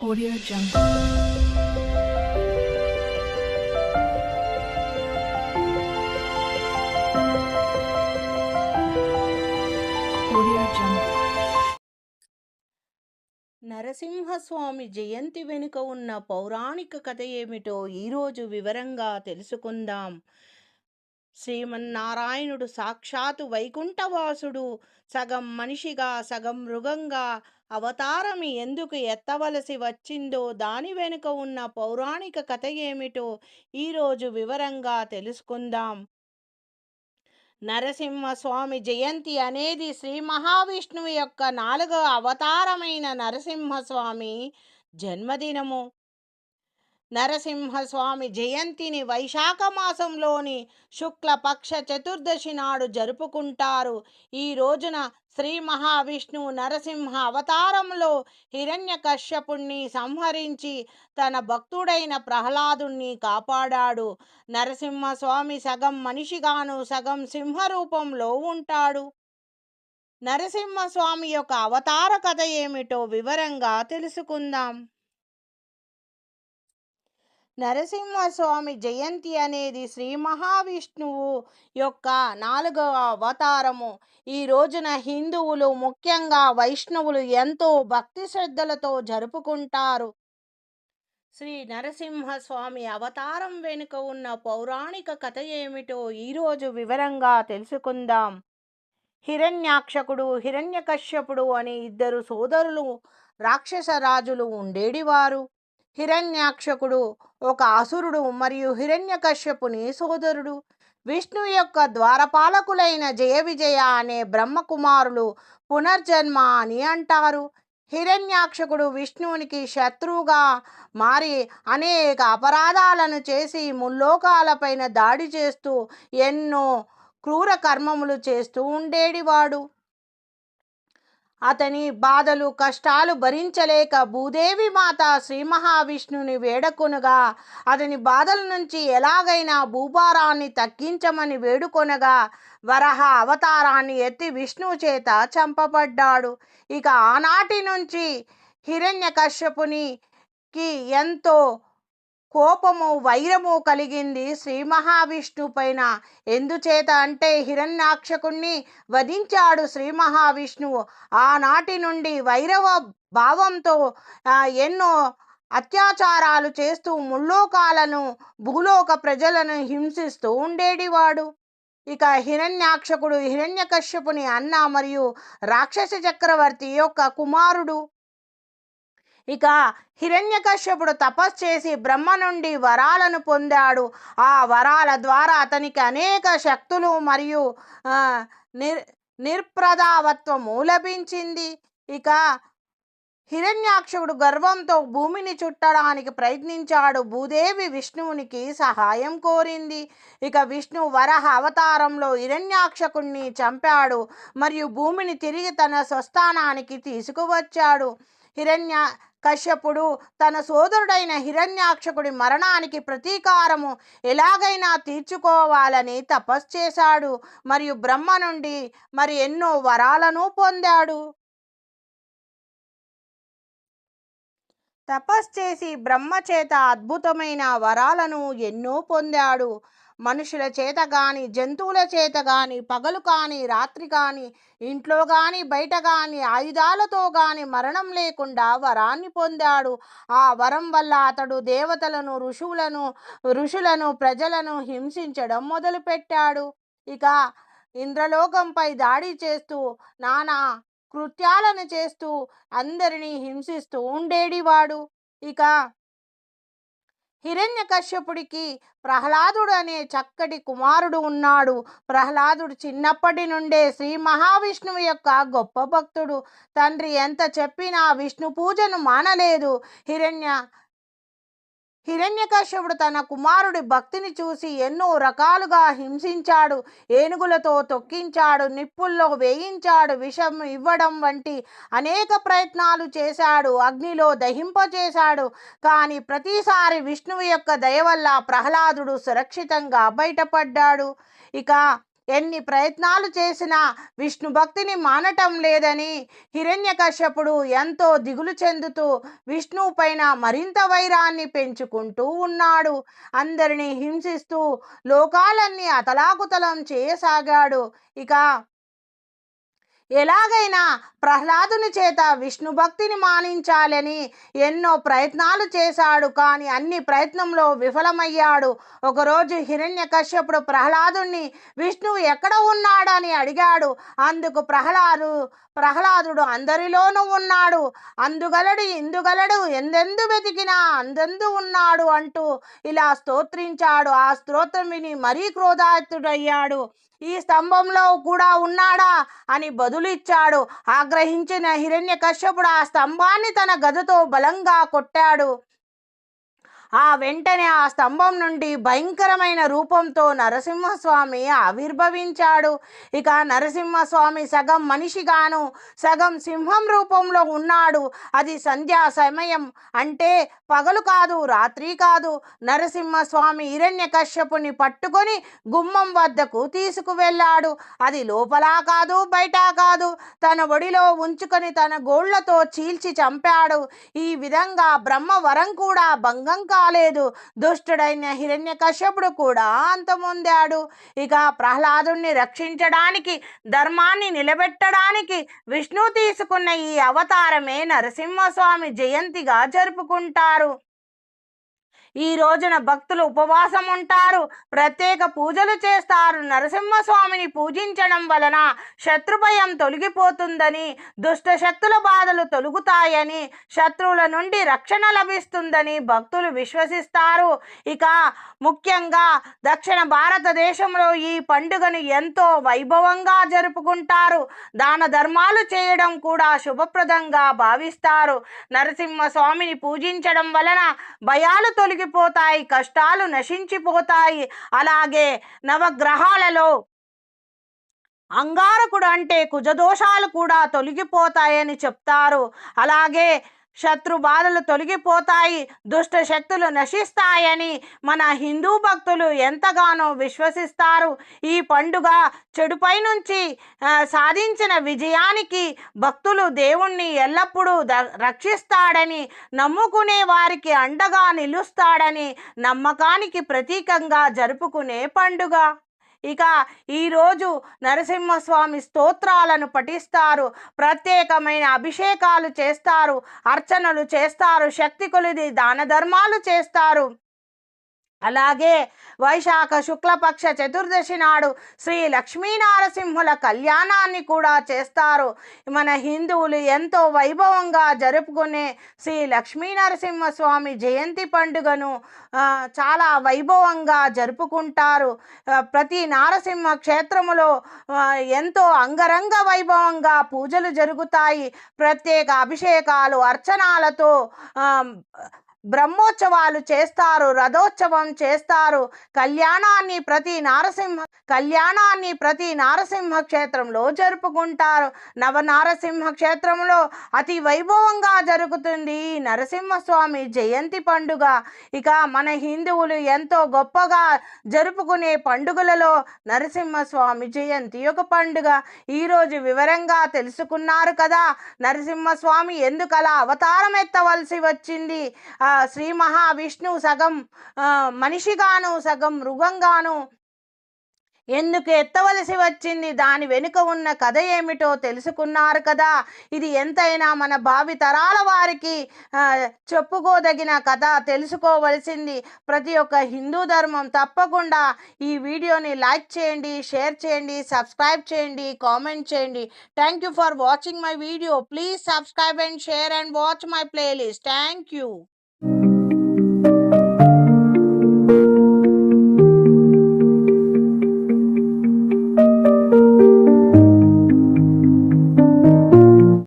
Audio Jungle. Audio Jungle. Narasimhaswamy జయంతి వెనుక ఉన్న పౌరాణిక కథ ఏమిటో ఈరోజు వివరంగా తెలుసుకుందాం శ్రీమన్నారాయణుడు సాక్షాత్తు వైకుంఠవాసుడు. సగం మనిషిగా సగం మృగంగా అవతారం ఎందుకు ఎత్తవలసి వచ్చిందో దాని వెనుక ఉన్న పౌరాణిక కథ ఏమిటో ఈరోజు వివరంగా తెలుసుకుందాం. నరసింహస్వామి జయంతి అనేది శ్రీ మహావిష్ణువు యొక్క నాలుగవ అవతారమైన నరసింహస్వామి జన్మదినము. నరసింహస్వామి జయంతిని వైశాఖ మాసంలోని శుక్లపక్ష చతుర్దశి నాడు జరుపుకుంటారు. ఈ రోజున శ్రీ మహావిష్ణువు నరసింహ అవతారంలో హిరణ్యకశ్యపుణ్ణి సంహరించి తన భక్తుడైన ప్రహ్లాదుణ్ణి కాపాడాడు. నరసింహస్వామి సగం మనిషిగాను సగం సింహ రూపంలో ఉంటాడు. నరసింహస్వామి యొక్క అవతార కథ ఏమిటో వివరంగా తెలుసుకుందాం. నరసింహస్వామి జయంతి అనేది శ్రీ మహావిష్ణువు యొక్క నాలుగవ అవతారము. ఈ రోజున హిందువులు ముఖ్యంగా వైష్ణవులు ఎంతో భక్తి శ్రద్ధలతో జరుపుకుంటారు. శ్రీ నరసింహస్వామి అవతారం వెనుక ఉన్న పౌరాణిక కథ ఏమిటో ఈరోజు వివరంగా తెలుసుకుందాం. హిరణ్యాక్షకుడు హిరణ్యకశ్యపుడు అనే ఇద్దరు సోదరులు రాక్షస రాజులు ఉండేడివారు. హిరణ్యాక్షకుడు ఒక అసురుడు మరియు హిరణ్యకశ్యపుని సోదరుడు. విష్ణు యొక్క ద్వారపాలకులైన జయ విజయ అనే బ్రహ్మకుమారులు పునర్జన్మ అని అంటారు. హిరణ్యాక్షకుడు విష్ణువునికి శత్రువుగా మారి అనేక అపరాధాలను చేసి ముల్లోకాలపైన దాడి చేస్తూ ఎన్నో క్రూర కర్మములు చేస్తూ ఉండేడివాడు. అతని బాధలు కష్టాలు భరించలేక భూదేవి మాత శ్రీ మహావిష్ణుని వేడుకొనగా అతని బాధల నుంచి ఎలాగైనా భూభారాన్ని తగ్గించమని వేడుకొనగా వరహ అవతారాన్ని ఎత్తి విష్ణువు చేత చంపబడ్డాడు. ఇక ఆనాటి నుంచి హిరణ్యకశ్యపునికి ఎంతో కోపము వైరము కలిగింది శ్రీ మహావిష్ణు పైన. ఎందుచేత అంటే హిరణ్యాక్షకుణ్ణి వధించాడు శ్రీ మహావిష్ణువు. ఆనాటి నుండి వైరవ భావంతో ఎన్నో అత్యాచారాలు చేస్తూ ముల్లోకాలను భూలోక ప్రజలను హింసిస్తూ ఉండేడివాడు. ఇక హిరణ్యాక్షకుడు హిరణ్యకశ్యపుని అన్న మరియు రాక్షస చక్రవర్తి యొక్క కుమారుడు. ఇక హిరణ్యకశ్యపుడు తపస్సు చేసి బ్రహ్మ నుండి వరాలను పొందాడు. ఆ వరాల ద్వారా అతనికి అనేక శక్తులు మరియు నిర్ నిర్ప్రదావత్వము లభించింది. ఇక హిరణ్యాక్షుడు గర్వంతో భూమిని చుట్టడానికి ప్రయత్నించాడు. భూదేవి విష్ణువునికి సహాయం కోరింది. ఇక విష్ణు వరహ అవతారంలో హిరణ్యాక్షకుణ్ణి చంపాడు మరియు భూమిని తిరిగి తన స్వస్థానానికి తీసుకువచ్చాడు. హిరణ్య కశ్యపుడు తన సోదరుడైన హిరణ్యాక్షకుడి మరణానికి ప్రతీకారము ఎలాగైనా తీర్చుకోవాలని తపస్సు చేశాడు. మరియు బ్రహ్మ నుండి మరి ఎన్నో వరాలను పొందాడు. తపస్సు చేసి బ్రహ్మ చేత అద్భుతమైన వరాలను ఎన్నో పొందాడు. మనుషుల చేత కానీ జంతువుల చేత కానీ పగలు కానీ రాత్రి కానీ ఇంట్లో కానీ బయట కానీ ఆయుధాలతో కానీ మరణం లేకుండా వరాన్ని పొందాడు. ఆ వరం వల్ల అతడు దేవతలను ఋషువులను ఋషులను ప్రజలను హింసించడం మొదలుపెట్టాడు. ఇక ఇంద్రలోకంపై దాడి చేస్తూ నానా కృత్యాలను చేస్తూ అందరినీ హింసిస్తూ ఉండేడివాడు. ఇక హిరణ్యకశ్యపుడికి ప్రహ్లాదుడు అనే చక్కటి కుమారుడు ఉన్నాడు. ప్రహ్లాదుడు చిన్నప్పటి నుండే శ్రీ మహావిష్ణువు యొక్క గొప్ప భక్తుడు. తండ్రి ఎంత చెప్పినా విష్ణు పూజను మానలేదు. హిరణ్య హిరణ్యకశ్యపుడు తన కుమారుడి భక్తిని చూసి ఎన్నో రకాలుగా హింసించాడు. ఏనుగులతో తొక్కించాడు. నిప్పుల్లో వేయించాడు. విషం ఇవ్వడం వంటి అనేక ప్రయత్నాలు చేశాడు. అగ్నిలో దహింపచేశాడు. కానీ ప్రతిసారి విష్ణువు యొక్క దయ వల్ల ప్రహ్లాదుడు సురక్షితంగా బయటపడ్డాడు. ఇక ఎన్ని ప్రయత్నాలు చేసినా విష్ణు భక్తిని మానటం లేదని హిరణ్యకశ్యపుడు ఎంతో దిగులు చెందుతూ విష్ణువు పైన మరింత వైరాన్ని పెంచుకుంటూ ఉన్నాడు. అందరినీ హింసిస్తూ లోకాలన్నీ అతలాకుతలం చేయసాగాడు. ఇక ఎలాగైనా ప్రహ్లాదుని చేత విష్ణు భక్తిని మానించాలని ఎన్నో ప్రయత్నాలు చేశాడు. కానీ అన్ని ప్రయత్నంలో విఫలమయ్యాడు. ఒకరోజు హిరణ్య కశ్యపుడు ప్రహ్లాదుని విష్ణువు ఎక్కడ ఉన్నాడని అడిగాడు. అందుకు ప్రహ్లాదు ప్రహ్లాదుడు అందరిలోనూ ఉన్నాడు. అందుగలడు ఇందుగలడు ఎందెందు వెతికినా అందెందు ఉన్నాడు అంటూ ఇలా స్తోత్రించాడు. ఆ స్తోత్రం విని మరీ క్రోధాయుతుడయ్యాడు. ఈ స్తంభంలో కూడా ఉన్నాడా? అని ఇచ్చాడు. ఆగ్రహించిన హిరణ్య కశ్యపుడు ఆ స్తంభాన్ని తన గదతో బలంగా కొట్టాడు. ఆ వెంటనే ఆ స్తంభం నుండి భయంకరమైన రూపంతో నరసింహస్వామి ఆవిర్భవించాడు. ఇక నరసింహస్వామి సగం మనిషిగాను సగం సింహం రూపంలో ఉన్నాడు. అది సంధ్యా సమయం. అంటే పగలు కాదు రాత్రి కాదు. నరసింహస్వామి హిరణ్య కశ్యపుని పట్టుకొని గుమ్మం వద్దకు తీసుకువెళ్ళాడు. అది లోపల కాదు బయట కాదు. తన ఒడిలో ఉంచుకొని తన గోళ్ళతో చీల్చి చంపాడు. ఈ విధంగా బ్రహ్మ వరం కూడా భంగం కాలేదు దుష్టుడైన హిరణ్య కశ్యపుడు కూడా అంతమొందాడు. ఇక ప్రహ్లాదుణ్ణి రక్షించడానికి ధర్మాన్ని నిలబెట్టడానికి విష్ణు తీసుకున్న ఈ అవతారమే నరసింహస్వామి జయంతిగా జరుపుకుంటారు. ఈ రోజున భక్తులు ఉపవాసం ఉంటారు ప్రత్యేక పూజలు చేస్తారు. నరసింహస్వామిని పూజించడం వలన శత్రుభయం తొలగిపోతుందని దుష్ట శక్తుల బాధలు తొలుగుతాయని శత్రువుల నుండి రక్షణ లభిస్తుందని భక్తులు విశ్వసిస్తారు. ఇక ముఖ్యంగా దక్షిణ భారతదేశంలో ఈ పండుగను ఎంతో వైభవంగా జరుపుకుంటారు. దాన ధర్మాలు చేయడం కూడా శుభప్రదంగా భావిస్తారు. నరసింహస్వామిని పూజించడం వలన భయాలు తొలగిపోతాయి కష్టాలు నశించిపోతాయి. అలాగే నవగ్రహాలలో అంగారకుడు అంటే కుజదోషాలు కూడా తొలగిపోతాయని చెప్తారు. అలాగే శత్రు బాధలు తొలగిపోతాయి దుష్ట శక్తులు నశిస్తాయని మన హిందూ భక్తులు ఎంతగానో విశ్వసిస్తారు. ఈ పండుగ చెడుపై నుంచి సాధించిన విజయానికి భక్తులు దేవుణ్ణి ఎల్లప్పుడూ ద రక్షిస్తాడని నమ్ముకునే వారికి అండగా నిలుస్తాడని నమ్మకానికి ప్రతీకంగా జరుపుకునే పండుగ. ఇక ఈరోజు నరసింహస్వామి స్తోత్రాలను పఠిస్తారు ప్రత్యేకమైన అభిషేకాలు చేస్తారు అర్చనలు చేస్తారు శక్తి కొలిది దాన ధర్మాలు చేస్తారు. అలాగే వైశాఖ శుక్లపక్ష చతుర్దశి నాడు శ్రీ లక్ష్మీనారసింహుల కళ్యాణాన్ని కూడా చేస్తారు. మన హిందువులు ఎంతో వైభవంగా జరుపుకునే శ్రీ లక్ష్మీనరసింహస్వామి జయంతి పండుగను చాలా వైభవంగా జరుపుకుంటారు. ప్రతి నారసింహ క్షేత్రములో ఎంతో అంగరంగ వైభవంగా పూజలు జరుగుతాయి. ప్రత్యేక అభిషేకాలు అర్చనాలతో బ్రహ్మోత్సవాలు చేస్తారు రథోత్సవం చేస్తారు. కళ్యాణాన్ని ప్రతి నారసింహ కళ్యాణాన్ని ప్రతి నారసింహ క్షేత్రంలో జరుపుకుంటారు. నవనారసింహ క్షేత్రంలో అతి వైభవంగా జరుగుతుంది ఈ నరసింహస్వామి జయంతి పండుగ. ఇక మన హిందువులు ఎంతో గొప్పగా జరుపుకునే పండుగలలో నరసింహస్వామి జయంతి ఒక పండుగ. ఈరోజు వివరంగా తెలుసుకున్నారు కదా నరసింహస్వామి ఎందుకలా అవతారం ఎత్తవలసి వచ్చింది? ఆ, శ్రీ మహావిష్ణువు సగం మనిషిగాను సగం మృగంగాను ఎందుకు ఎత్తవలసి వచ్చింది? దాని వెనుక ఉన్న కథ ఏమిటో తెలుసుకున్నారు కదా. ఇది ఎంతైనా మన భావి తరాల వారికి చెప్పుకోదగిన కథ తెలుసుకోవలసింది. ప్రతి ఒక్క హిందూ ధర్మం తప్పకుండా ఈ వీడియోని లైక్ చేయండి షేర్ చేయండి సబ్స్క్రైబ్ చేయండి కామెంట్ చేయండి. Thank you for watching my video. Please subscribe and share and watch my playlist. Thank you.